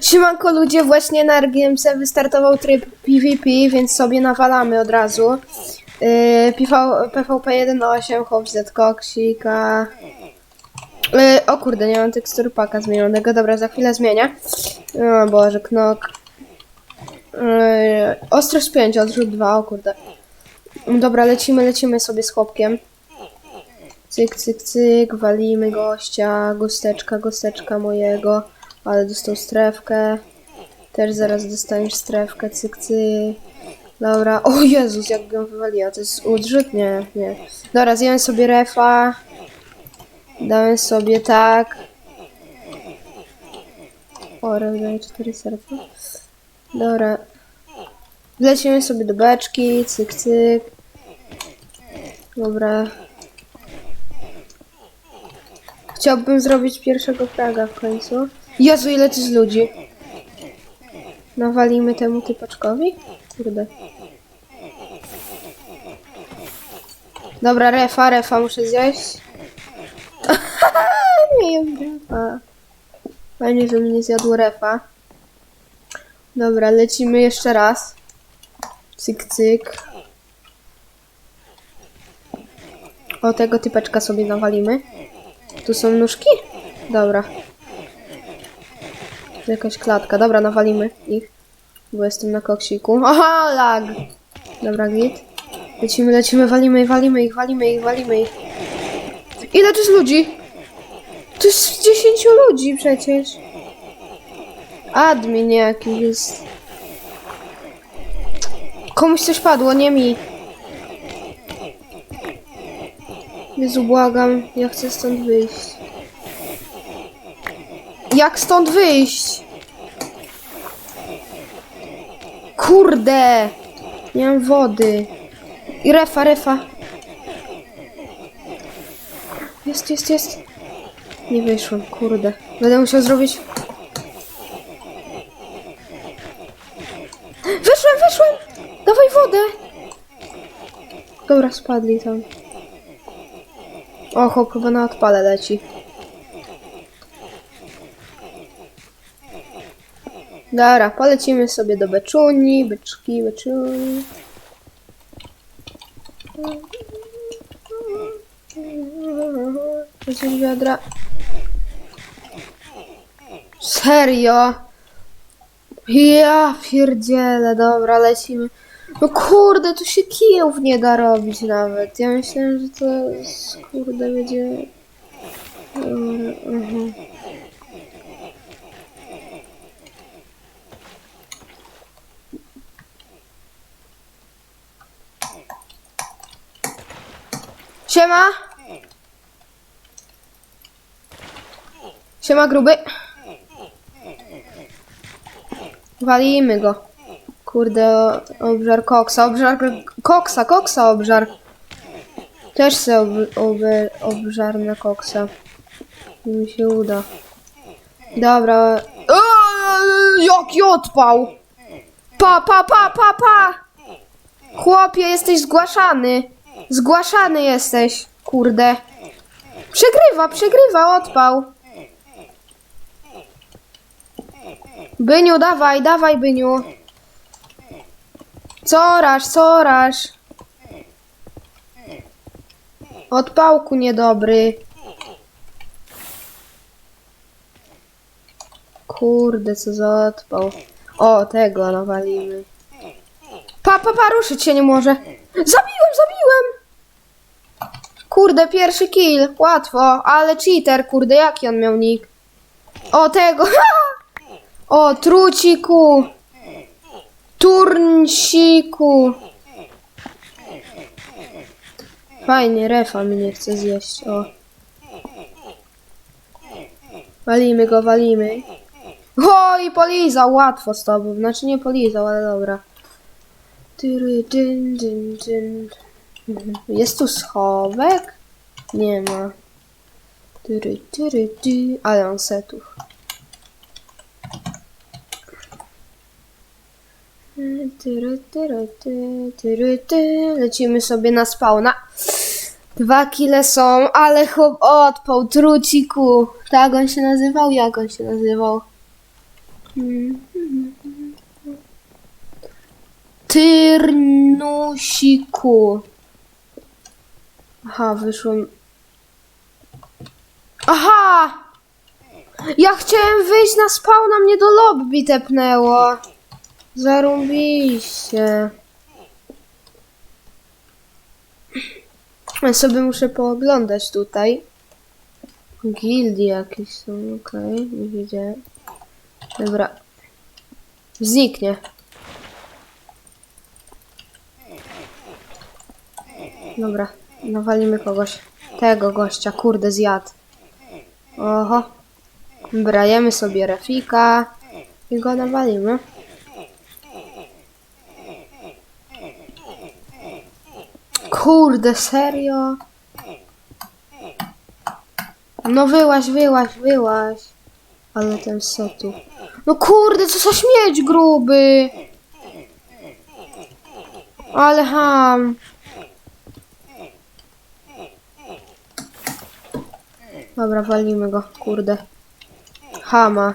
Siemanko ludzie, właśnie na RGMC wystartował tryb PvP, więc sobie nawalamy od razu. Yy, PV, PvP 1.8, Hopz, Koksika. Yy, o kurde, nie mam tekstur paka zmienionego, dobra, za chwilę zmienię. O Boże, knok. Yy, ostrość 5, odrzut 2, o kurde. Dobra, lecimy, lecimy sobie z chłopkiem. Cyk, cyk, cyk, walimy gościa, gosteczka, gosteczka mojego, ale dostał strefkę. Też zaraz dostaniesz strefkę, cyk, cyk. Dobra, o Jezus, jak go wywaliła, to jest udrzut? Nie, nie. Dobra, zjem sobie refa. Dałem sobie tak. O, ref daje 4 serca. Dobra. Wlecimy sobie do beczki, cyk, cyk. Dobra. Chciałbym zrobić pierwszego fraga w końcu. Jezu, ile tu jest ludzi. Nawalimy temu typaczkowi? Kurde. Dobra, refa, refa muszę zjeść. nie jem refa. Fajnie, że mnie zjadło refa. Dobra, lecimy jeszcze raz. Cyk, cyk. O, tego typeczka sobie nawalimy. Tu są nóżki? Dobra. Jakaś klatka. Dobra, nawalimy ich. Bo jestem na koksiku. Aha, lag! Dobra, git. Lecimy, lecimy, walimy, walimy ich, walimy ich, walimy ich. Ile tu jest ludzi? Tu jest 10 ludzi przecież. Admin jakiś jest. Komuś coś padło, nie mi. Jezu, błagam, ja chcę stąd wyjść. Jak stąd wyjść? Kurde! Nie mam wody. I refa, refa. Jest, jest, jest. Nie wyszłem, kurde. Będę musiał zrobić... Wyszłem, wyszłem! Dawaj wodę! Dobra, spadli tam. O, chyba na odpale leci. Dobra, polecimy sobie do beczuni, beczki, beczuni. To coś wiadra. Serio? Ja pierdzielę, dobra, lecimy. No kurde, tu się kijów nie da robić nawet. Ja myślałem, że to kurde będzie... Dobra. Siema! Siema gruby. Walimy go. Kurde, o- obżar koksa, obżar koksa, koksa obżar. Też se ob, ob, obżar na koksa. Mi się uda. Dobra. Eee, jaki odpał! Pa, pa, pa, pa, pa! Chłopie, jesteś zgłaszany. Zgłaszany jesteś, kurde. Przegrywa, przegrywa, odpał. Byniu, dawaj, dawaj, Byniu. Coraż, coraż. Odpałku niedobry. Kurde, co za odpał. O, tego nawalimy. Pa, pa, pa, ruszyć się nie może. Zabiłem, zabiłem! Kurde, pierwszy kill. Łatwo, ale cheater, kurde, jaki on miał nick? O, tego. O, truciku. Turnsiku. Fajnie, refa mnie chce zjeść, o. Walimy go, walimy. O, i polizał, łatwo z tobą. Znaczy nie polizał, ale dobra. Tyry, dyn, dyn, dyn. Jest tu schowek? Nie ma. Tyry, tyry, dy. Ale on setów. Tyry, tyry, ty, tyry, ty. Lecimy sobie na spawna. Dwa kile są, ale chłop odpał, truciku. Tak on się nazywał? Jak on się nazywał? Tyrnusiku. Aha, wyszłem. Aha! Ja chciałem wyjść na spawna, mnie do lobby tepnęło. Zarąbiście. Ja sobie muszę pooglądać tutaj. Gildie jakieś są, okej, nie wiedziałem. Dobra. Zniknie. Dobra, nawalimy kogoś. Tego gościa, kurde, zjadł. Oho. Brajemy sobie refika i go nawalimy. Kurde, serio? No wyłaź, wyłaź, wyłaź. Ale ten setu. No kurde, co za śmieć gruby. Ale ham. Dobra, walimy go, kurde. Hama.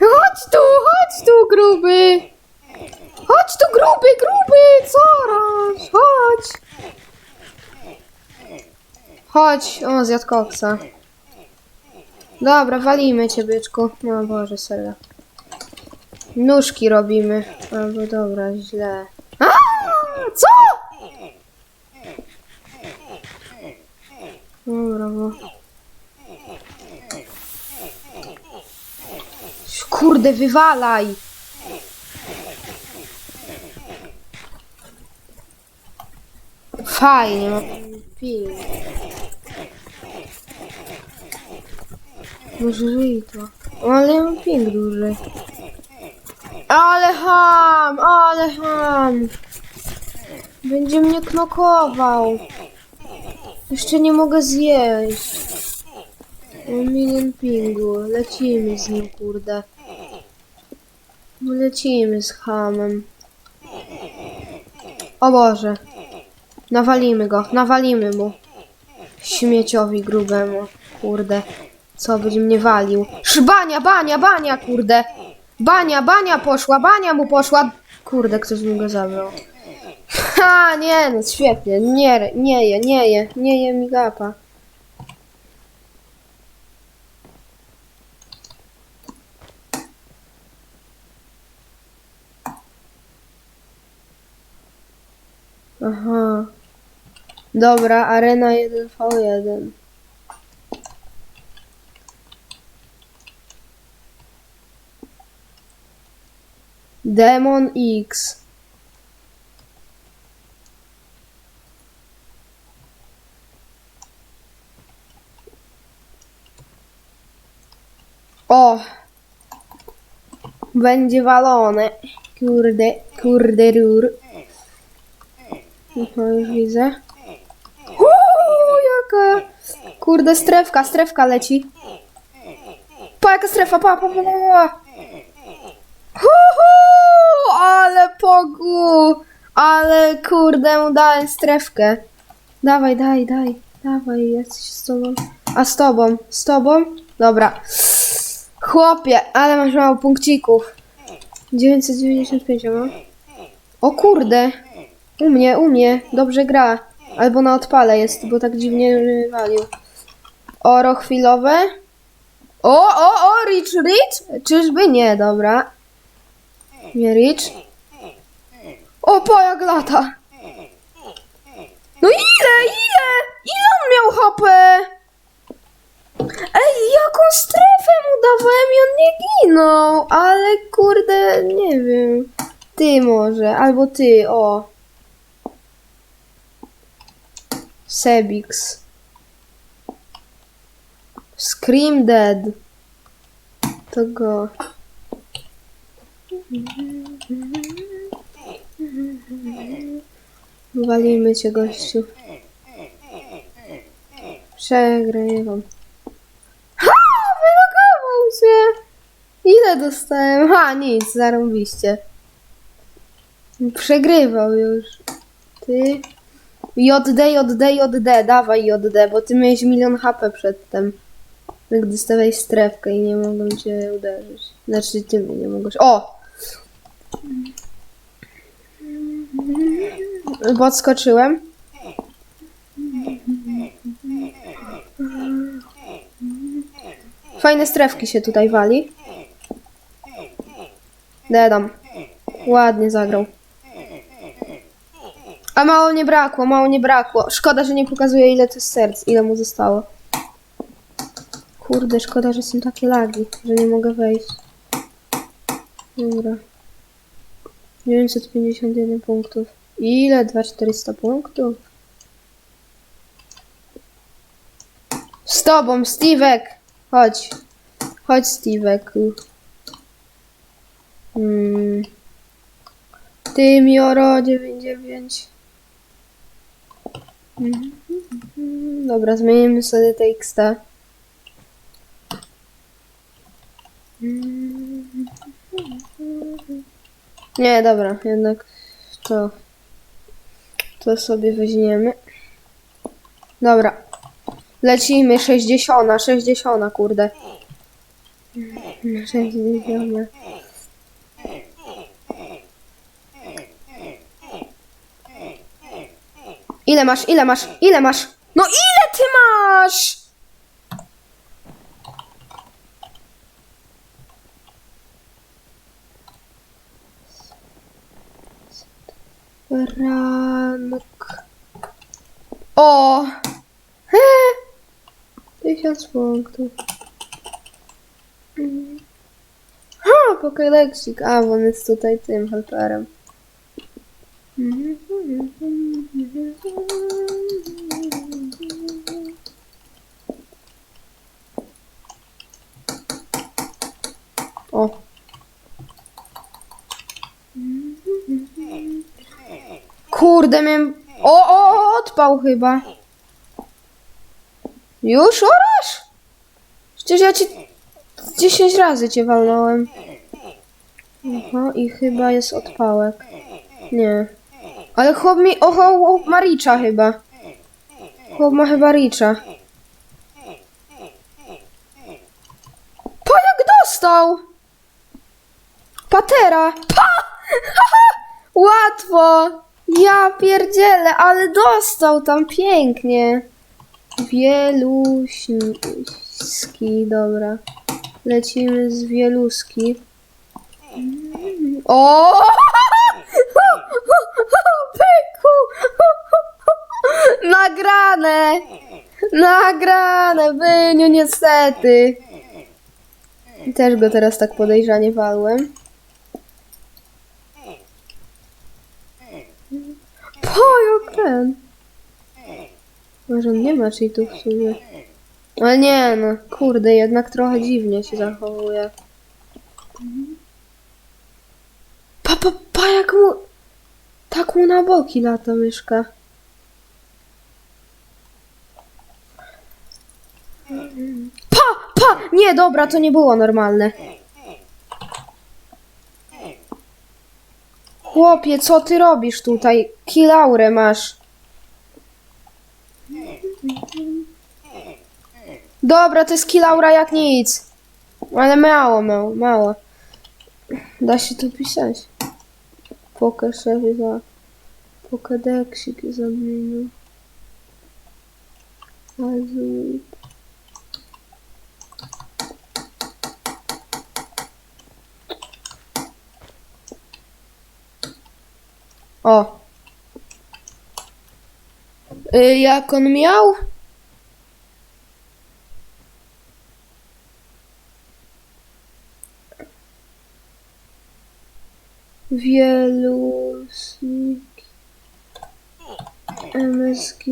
Chodź tu, chodź tu, gruby. Chodź tu, gruby, gruby, coraz, chodź. Chodź, o, zjadł. Dobra, walimy cię, byczku. No Boże, serio. Nóżki robimy. Albo dobra, źle. Co? Dobra, bo... Kurde, wywalaj! Fajnie, no. Może żyj to. Ale mam ping duży. Ale ham, ale ham. Będzie mnie knokował. Jeszcze nie mogę zjeść. Mam pingu. Lecimy z nim, kurde. Lecimy z hamem. O Boże. Nawalimy go, nawalimy mu. Śmieciowi grubemu. Kurde. Co będzie mnie walił? Szbania, bania, bania, kurde. Bania, bania poszła, bania mu poszła. Kurde, ktoś mi go zabrał. Ha, nie, no świetnie. Nie, nie je, nie je, nie je mi gapa. Aha. Dobra, arena 1v1. Demon X. O! Będzie walone. Kurde, kurde rur. No już widzę. Uuu, jaka... Kurde, strefka, strefka leci. Pa, jaka strefa, pa, pa, pa, pa. Uhu, ale pogu! Ale kurde, mu dałem strefkę. Dawaj, daj, daj, dawaj, jesteś z tobą. A z tobą, z tobą? Dobra. Chłopie, ale masz mało punkcików. 995 mam. O kurde. U mnie, u mnie. Dobrze gra. Albo na odpale jest, bo tak dziwnie walił. Oro chwilowe. O, o, o, Rich, Rich? Czyżby? Nie, dobra. Nie Rich. O, pojak lata. No ile, ile? Ile on miał HP? Ej, jaką strefę mu dawałem i on nie ginął. Ale kurde, nie wiem. Ty może, albo ty, o. Sebix. Scream Dead. To go. Walimy cię, gościu. Przegrywam. Się! Ile dostałem? Ha, nic, zarąbiście. Przegrywał już. Ty. JD, JD, JD, dawaj JD, bo ty miałeś milion HP przedtem. Jak dostawałeś strefkę i nie mogłem cię uderzyć. Znaczy ty mnie nie mogłeś. O! Podskoczyłem. Fajne strefki się tutaj wali. Dedam. Ładnie zagrał. A mało nie brakło, mało nie brakło. Szkoda, że nie pokazuje ile to jest serc, ile mu zostało. Kurde, szkoda, że są takie lagi, że nie mogę wejść. Dobra. 951 punktów. Ile? 2400 punktów? Z tobą, Stevek! Chodź. Chodź, Stevek. Hmm. Ty, Mioro 99. Mhm. Dobra, zmienimy sobie TXT. Nie, dobra, jednak to to sobie weźmiemy. Dobra. Lecimy 60, 60, kurde. 60. Ile masz? Ile masz? Ile masz? No ile ty masz? Rank. O! Tysiąc punktów. Mm. Ha! Pokéleksik. A, bo on jest tutaj tym helperem. O. Kurde, miałem... O, o, odpał chyba. Już orasz? Przecież ja ci 10 razy cię walnąłem. Aha, i chyba jest odpałek. Nie. Ale chłop mi... O, chłop ma Ricza chyba. Chłop ma chyba Ricza. Pa, jak dostał! Patera! Pa! Łatwo! Ja pierdzielę, ale dostał tam pięknie. Wieluśki, dobra. Lecimy z Wieluski. O! Pyku! Nagrane! Nagrane, Byniu, niestety. Też go teraz tak podejrzanie walłem. Pojok ten. Może nie ma cheatów w sumie. Ale nie no, kurde, jednak trochę dziwnie się zachowuje. Pa, pa, pa, jak mu... Tak mu na boki lata myszka. Pa, pa! Nie, dobra, to nie było normalne. Chłopie, co ty robisz tutaj? Kilaurę masz. Dobra, to jest kilaura jak nic. Ale mało, mało, mało. Da się to pisać. Pokaż sobie za... Pokadeksik zamienił. Azul. O. Y, jak on miał? Wielusnik. MSG.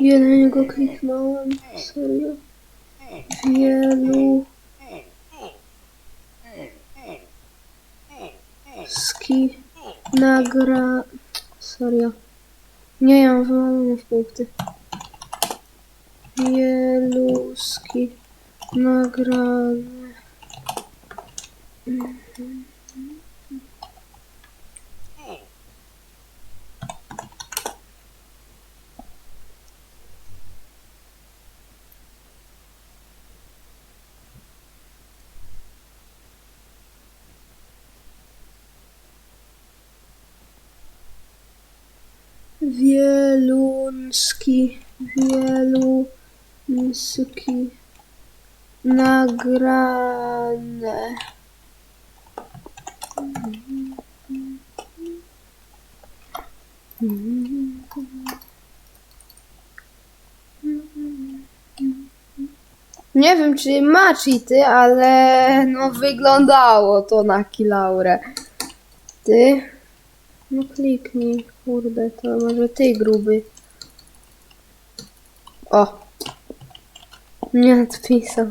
Na niego kliknąłem. Serio. Wielu. Ski. Nagra. Serio. Nie, ja mam wywalone w punkty. Wieluski. Nagrane. Wielunski. Wielunski. Nagrane. Nie wiem, czy ma cheaty, ale no wyglądało to na kilaurę. Ty? No kliknij, kurde, to może ty gruby. O! Nie odpisał.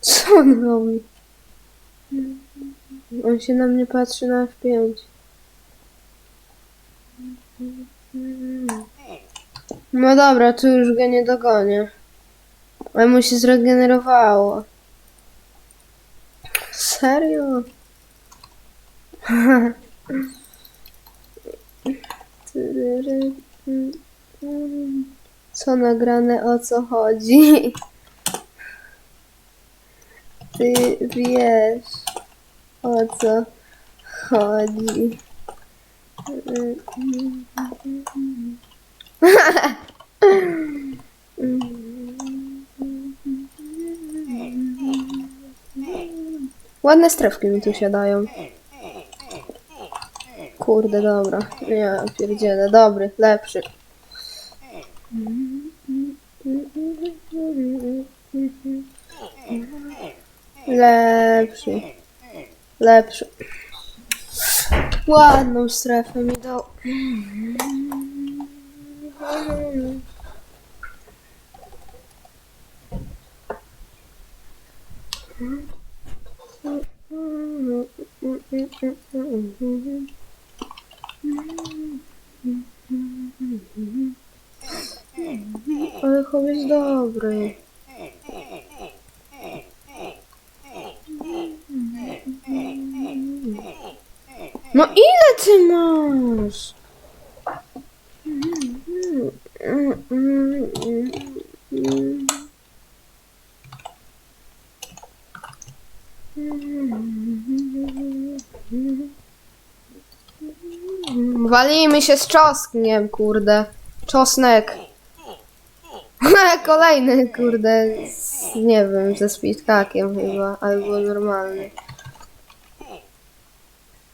Co on robi? On się na mnie patrzy na F5. No dobra, tu już go nie dogonię. Ale mu się zregenerowało. Serio? Co nagrane, o co chodzi? Ty wiesz, o co chodzi. Ładne strefki mi tu siadają. Kurde, dobra. Ja pierdzielę. Dobry, lepszy. Lepszy. Lepszy. Ładną strefę mi dał. Ale chłop jest dobry. No ile ty masz? Walimy się z czosnkiem, kurde. Czosnek. Kolejny, kurde, z, nie wiem, ze speedkakiem chyba, albo normalny.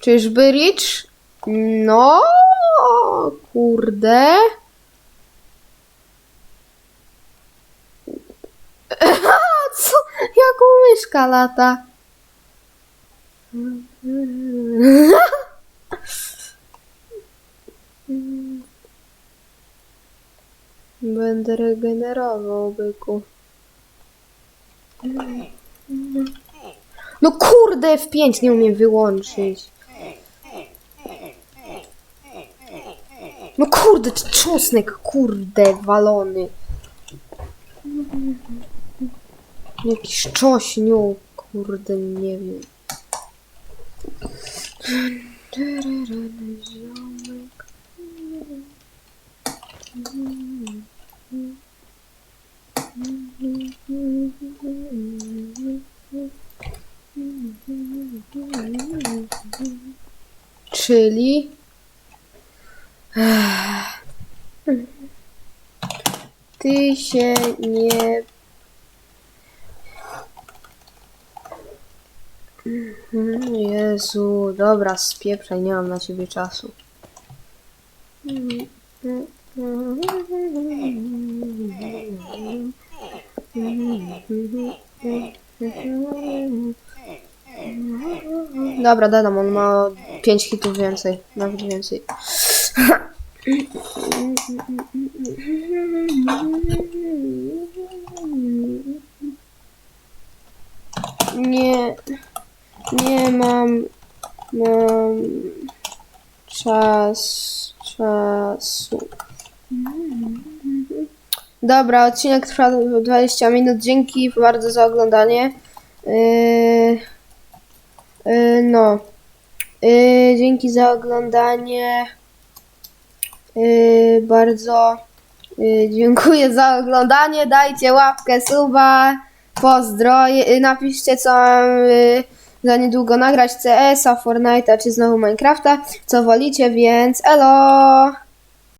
Czyżby Rich? No, kurde. Co? Jaką myszka lata? Będę regenerował, byku. No kurde, F5 nie umiem wyłączyć. No kurde, czosnek, kurde, walony. Jakiś czośniu, kurde, nie wiem. Czyli ty się nie Jezu, dobra, spieprzaj, nie mam na ciebie czasu. Dobra, dodam, on ma 5 hitów więcej, nawet więcej. Nie, nie mam, mam czas, czasu. Dobra, odcinek trwa 20 minut. Dzięki bardzo za oglądanie. Yy, no. Yy, dzięki za oglądanie. Yy, bardzo dziękuję za oglądanie. Dajcie łapkę, suba. Pozdro. Napiszcie, co mam za niedługo nagrać. CS-a, Fortnite'a, czy znowu Minecrafta. Co wolicie, więc elo!